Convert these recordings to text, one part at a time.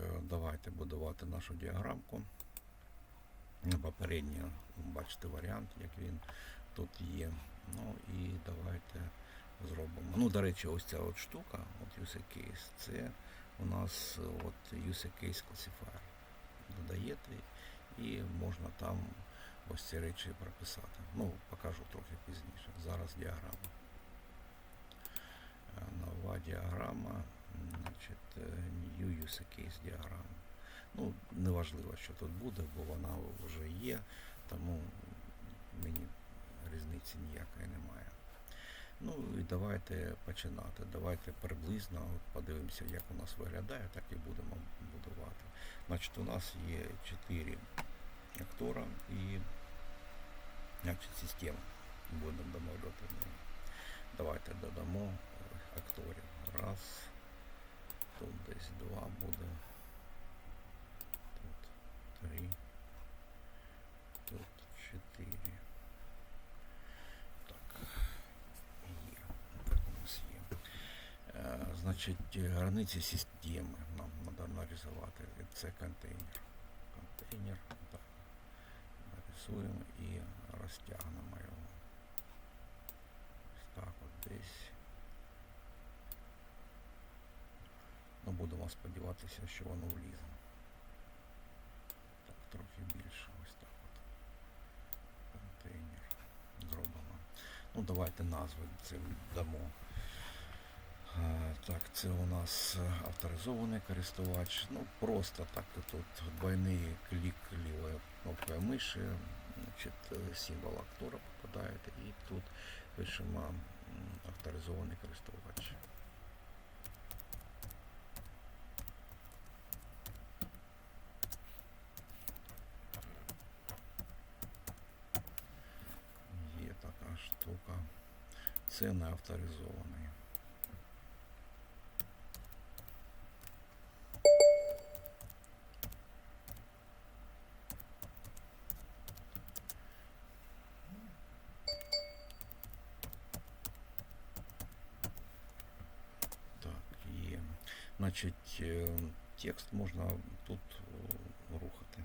е, давайте будувати нашу діаграмку. Попередньо бачите варіант, як він тут є. Ну і давайте зробимо. Ну, до речі, ось ця от штука, от use case, це у нас от use case classifier. Додаєте і можна там ось ці речі прописати. Ну, покажу трохи пізніше. Зараз діаграма. Е, Нова діаграма, new use case діаграма. Ну, неважливо, що тут буде, бо вона вже є, тому мені різниці ніякої немає. Ну і давайте починати. Давайте приблизно подивимося, як у нас виглядає, так і будемо будувати. Значить, у нас є 4 актора і значить, система. Будемо домовляти. Давайте додамо е, акторів. Раз. Десь два буде. Тут три. Тут чотири. Так. Є. Так у нас є. Е, Значить, границі системи нам треба нарисувати. Це контейнер. Контейнер. Так. Нарисуємо і розтягнемо його. Ось так от десь. Ну, будемо сподіватися, що воно влізе. Так, трохи більше. Ось так от. Контейнер. Зробимо. Ну, давайте назви це дамо. Е, Так, це у нас е, авторизований користувач. Ну, просто так тут двойний клік лівою кнопкою миші, значить, е, символ актора попадаєте і тут пишемо авторизований користувач. Це не авторизований. Значить, е, текст можна тут е, рухати.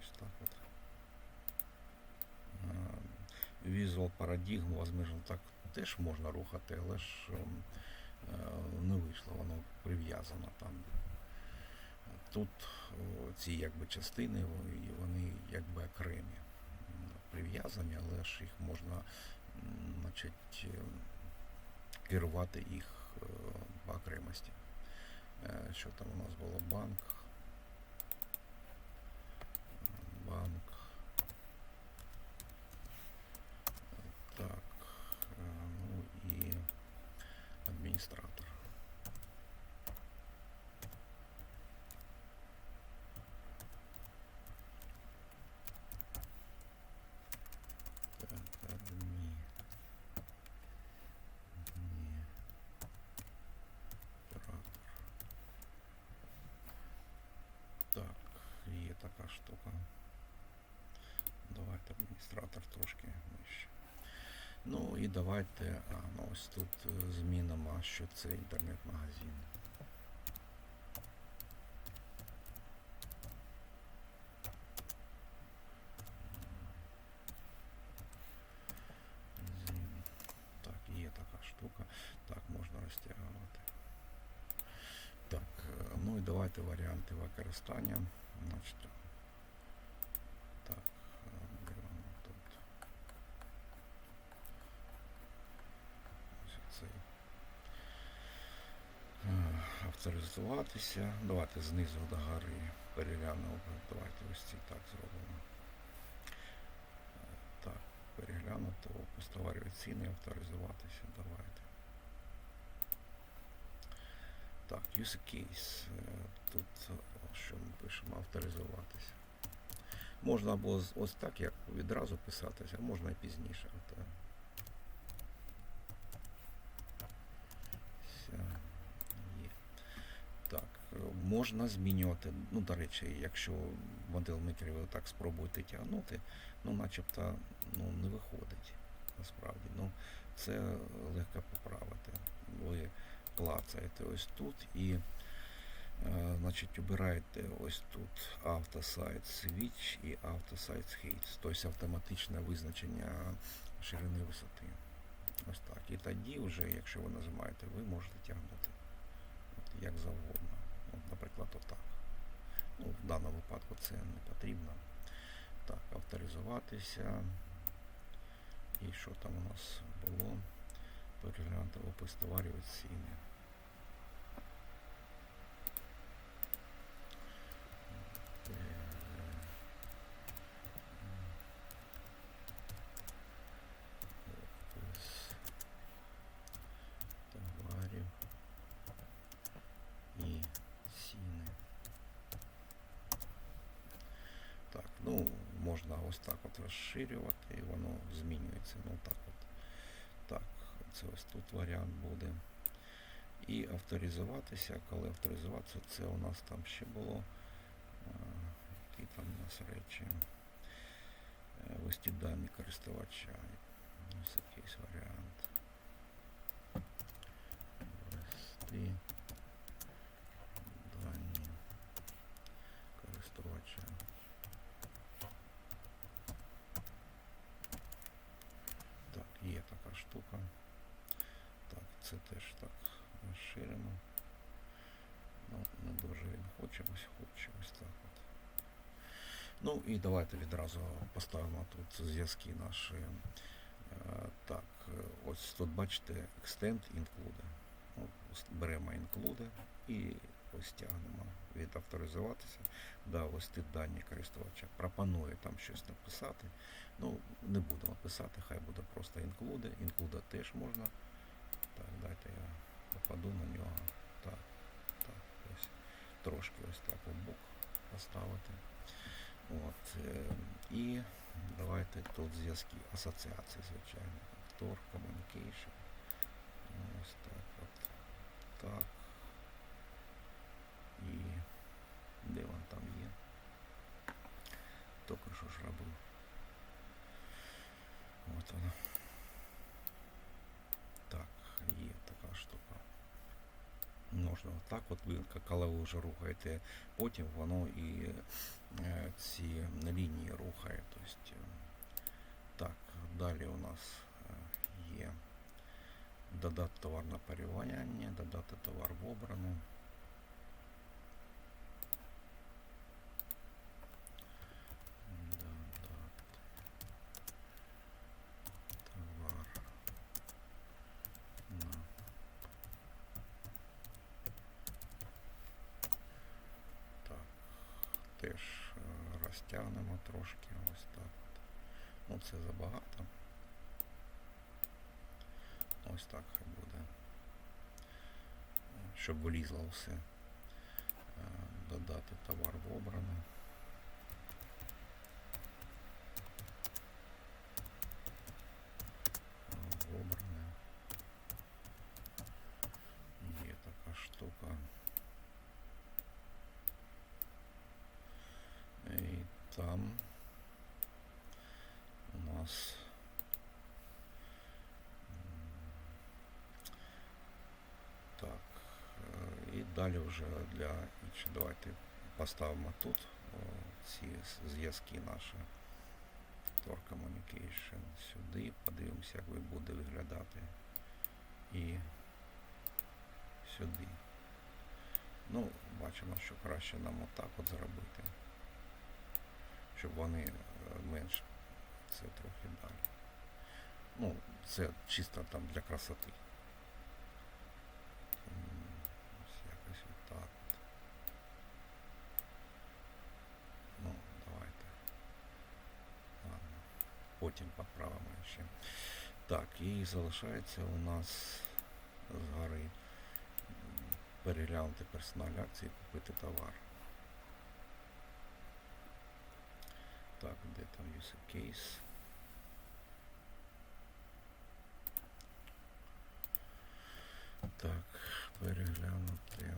Ось так от. Paradigm, возможно, так теж можна рухати, але ж ем, е, не вийшло, воно прив'язано там. Тут ці якби частини, вони- якби окремі прив'язані, але ж їх можна значить, е, керувати їх е, по окремості. Що там у нас було? Банк. Банк. така штука. Давайте адміністратор трошки нижче. Ну і давайте, а, ну ось тут е, змінимо, що це інтернет-магазин. Змін. Так, є така штука. Так, можна розтягувати. Так, е, ну і давайте варіанти використання. Авторизуватися. Давайте знизу до гори переглянемо. Давайте ось ці так зробимо. Е, Так, переглянуто, поставарювати ціни, авторизуватися. Давайте. Так, use case. Е, Тут е, що ми пишемо? Авторизуватися. Можна або ось так, як відразу писатися, можна і пізніше. От, е. Все, є. Так, е, можна змінювати. Ну, до речі, якщо модель-мейкер ви так спробуєте тягнути, ну начебто ну, не виходить насправді. Ну, це легко поправити. Ви клацаєте ось тут і Е, Значить, обираєте ось тут автосайт Switch і автосайт Heights, тобто автоматичне визначення ширини висоти. Ось так. І тоді вже, якщо ви нажимаєте, ви можете тягнути от, як завгодно. Наприклад, отак. Ну, в даному випадку це не потрібно. Так, авторизуватися. І що там у нас було? Переглянути опис товарів і ціни. Опис товарів і ціни. Так, ну можна ось так от розширювати, і воно змінюється. Ну так от. Так, це ось тут варіант буде. І авторизуватися. Коли авторизуватися, це у нас там ще було. Які там у нас речі. Е, Ввести дані користувача. Ось якийсь варіант. Ввести дані користувача. Так, є така штука. Так, це теж так розширимо. Ну, не дуже він хоче, ось так от. Ну і давайте відразу поставимо тут зв'язки наші. Е, Так, е, ось тут бачите Extend Include. Ну, беремо Include і ось тягнемо від авторизуватися. Да, ось ті дані користувача. Пропоную там щось написати. Ну, не будемо писати, хай буде просто Include. Include теж можна. Так, дайте я попаду на нього. Так, так, ось. Трошки ось так у бок поставити. От, е, і давайте тут зв'язки асоціації, звичайно. Актор, communication. Ось так от. Так. І де він там є? Тільки що ж робив. От воно. Так, є така штука. Можна отак, от коли ви вже рухаєте, потім воно і е, ці лінії рухає. Тобто, е, так, далі у нас е, є додати товар на перевіряння, додати товар в обрану. Додати товар на Так, теж е, розтягнемо трошки ось так. Ну це забагато. Ось так хай буде. Щоб влізло все. Е, Додати товар в обрано. Е, В обране. Є така штука. І там у нас так. І далі вже для давайте поставимо тут ці зв'язки наші. Tor Communication сюди, подивимося, як ви буде виглядати. І сюди. Ну, бачимо, що краще нам отак от зробити щоб вони е, менш це трохи далі. Ну, це чисто там для красоти. Ось якось отак. от. Ну, давайте. Ладно. Потім поправимо ще. Так, і залишається у нас згори переглянути персональні акції, купити товар. Так, де там user case? Так, переглянути.